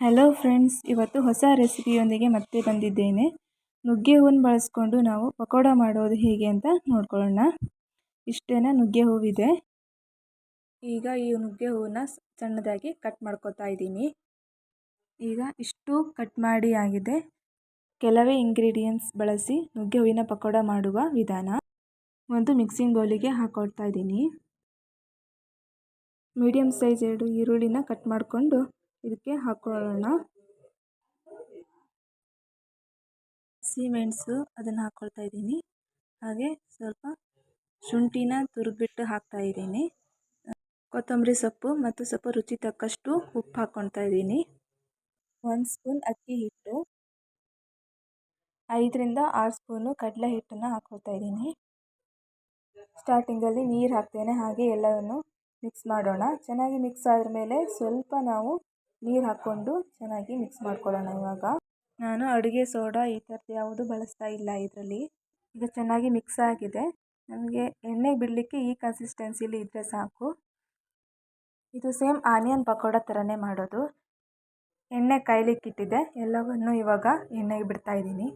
Hello friends ಇವತ್ತು ಹೊಸ ರೆಸಿಪಿಯೊಂದಿಗೆ ಮತ್ತೆ ಬಂದಿದ್ದೇನೆ. ನುಗ್ಗೆ ಹೂವನ್ನು ಬಳಸ್ಕೊಂಡು ನಾವು ಪಕೋಡ ಮಾಡೋದು ಹೇಗೆ ಅಂತ ನೋಡ್ಕೊಳ್ಳೋಣ. ಇಷ್ಟೇನ, ನುಗ್ಗೆ ಹೂವಿದೆ. ಈಗ ಈ ನುಗ್ಗೆ ಹೂವನ್ನ ಸಣ್ಣದಾಗಿ ಕಟ್ ಮಾಡ್ಕೊತಾ ಇದ್ದೀನಿ. ಈಗ ಇಷ್ಟು ಕಟ್ ಮಾಡಿ ಆಗಿದೆ. ಕೆಲವೇ ಇಂಗ್ರೀಡಿಯೆಂಟ್ಸ್ ಬಳಸಿ ನುಗ್ಗೆ ಹೂವಿನ ಪಕೋಡ ಮಾಡುವ ವಿಧಾನ. ಒಂದು ಮಿಕ್ಸಿಂಗ್ ಬೌಲಿಗೆ ಹಾಕೊಳ್ತಾ ಇದ್ದೀನಿ. ಮೀಡಿಯಮ್ ಸೈಜ್ ಎರಡು ಈರುಳ್ಳಿನ ಕಟ್ ಮಾಡಿಕೊಂಡು ಇದಕ್ಕೆ ಹಾಕೊಳ್ಳೋಣ. ಸಿಮೆಣಸು ಅದನ್ನು ಹಾಕ್ಕೊಳ್ತಾ ಇದ್ದೀನಿ. ಹಾಗೆ ಸ್ವಲ್ಪ ಶುಂಠಿನ ತುರಿದ್ಬಿಟ್ಟು ಹಾಕ್ತಾ ಇದ್ದೀನಿ. ಕೊತ್ತಂಬರಿ ಸೊಪ್ಪು ಮತ್ತು ಸ್ವಲ್ಪ ರುಚಿ ತಕ್ಕಷ್ಟು ಉಪ್ಪು ಹಾಕ್ಕೊಳ್ತಾ ಇದ್ದೀನಿ. ಒಂದು ಸ್ಪೂನ್ ಅಕ್ಕಿ ಹಿಟ್ಟು. ಐದರಿಂದ ಆರು ಸ್ಪೂನು ಕಡಲೆ ಹಿಟ್ಟನ್ನು ಹಾಕ್ಕೊಳ್ತಾ ಇದ್ದೀನಿ. ಸ್ಟಾರ್ಟಿಂಗಲ್ಲಿ ನೀರು ಹಾಕ್ತೇನೆ, ಹಾಗೆ ಎಲ್ಲವನ್ನು ಮಿಕ್ಸ್ ಮಾಡೋಣ. ಚೆನ್ನಾಗಿ ಮಿಕ್ಸ್ ಆದ ಮೇಲೆ ಸ್ವಲ್ಪ ನಾವು ನೀರು ಹಾಕ್ಕೊಂಡು ಚೆನ್ನಾಗಿ ಮಿಕ್ಸ್ ಮಾಡ್ಕೊಳ್ಳೋಣ ಇವಾಗ. ನಾನು ಅಡುಗೆ ಸೋಡಾ ಈ ಥರದ್ದು ಯಾವುದು ಬಳಸ್ತಾ ಇಲ್ಲ ಇದರಲ್ಲಿ. ಈಗ ಚೆನ್ನಾಗಿ ಮಿಕ್ಸ್ ಆಗಿದೆ. ನಮಗೆ ಎಣ್ಣೆ ಬಿಡಲಿಕ್ಕೆ ಈ ಕನ್ಸಿಸ್ಟೆನ್ಸಿಲಿ ಇದ್ದರೆ ಸಾಕು. ಇದು ಸೇಮ್ ಆನಿಯನ್ ಪಕೋಡ ಥರನೇ ಮಾಡೋದು. ಎಣ್ಣೆ ಕಾಯ್ಲಿಕ್ಕಿಟ್ಟಿದೆ. ಎಲ್ಲವನ್ನು ಇವಾಗ ಎಣ್ಣೆಗೆ ಬಿಡ್ತಾ ಇದ್ದೀನಿ.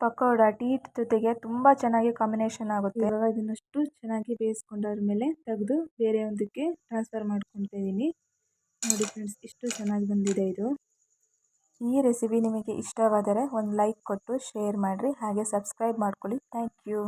ಪಕೋಡ ಟೀ ಜೊತೆಗೆ ತುಂಬ ಚೆನ್ನಾಗಿ ಕಾಂಬಿನೇಷನ್ ಆಗುತ್ತೆ. ಇವಾಗ ಇದನ್ನಷ್ಟು ಚೆನ್ನಾಗಿ ಬೇಯಿಸ್ಕೊಂಡಾದ ಮೇಲೆ ತೆಗೆದು ಬೇರೆ ಒಂದಕ್ಕೆ ಟ್ರಾನ್ಸ್ಫರ್ ಮಾಡ್ಕೊತಾ ಇದ್ದೀನಿ. ನೋಡಿ ಫ್ರೆಂಡ್ಸ್ ಇಷ್ಟು ಚೆನ್ನಾಗಿ ಬಂದಿದೆ ಇದು. ಈ ರೆಸಿಪಿ ನಿಮಗೆ ಇಷ್ಟವಾದರೆ ಒಂದು ಲೈಕ್ ಕೊಟ್ಟು ಶೇರ್ ಮಾಡಿರಿ. ಹಾಗೆ ಸಬ್ಸ್ಕ್ರೈಬ್ ಮಾಡ್ಕೊಳ್ಳಿ. Thank you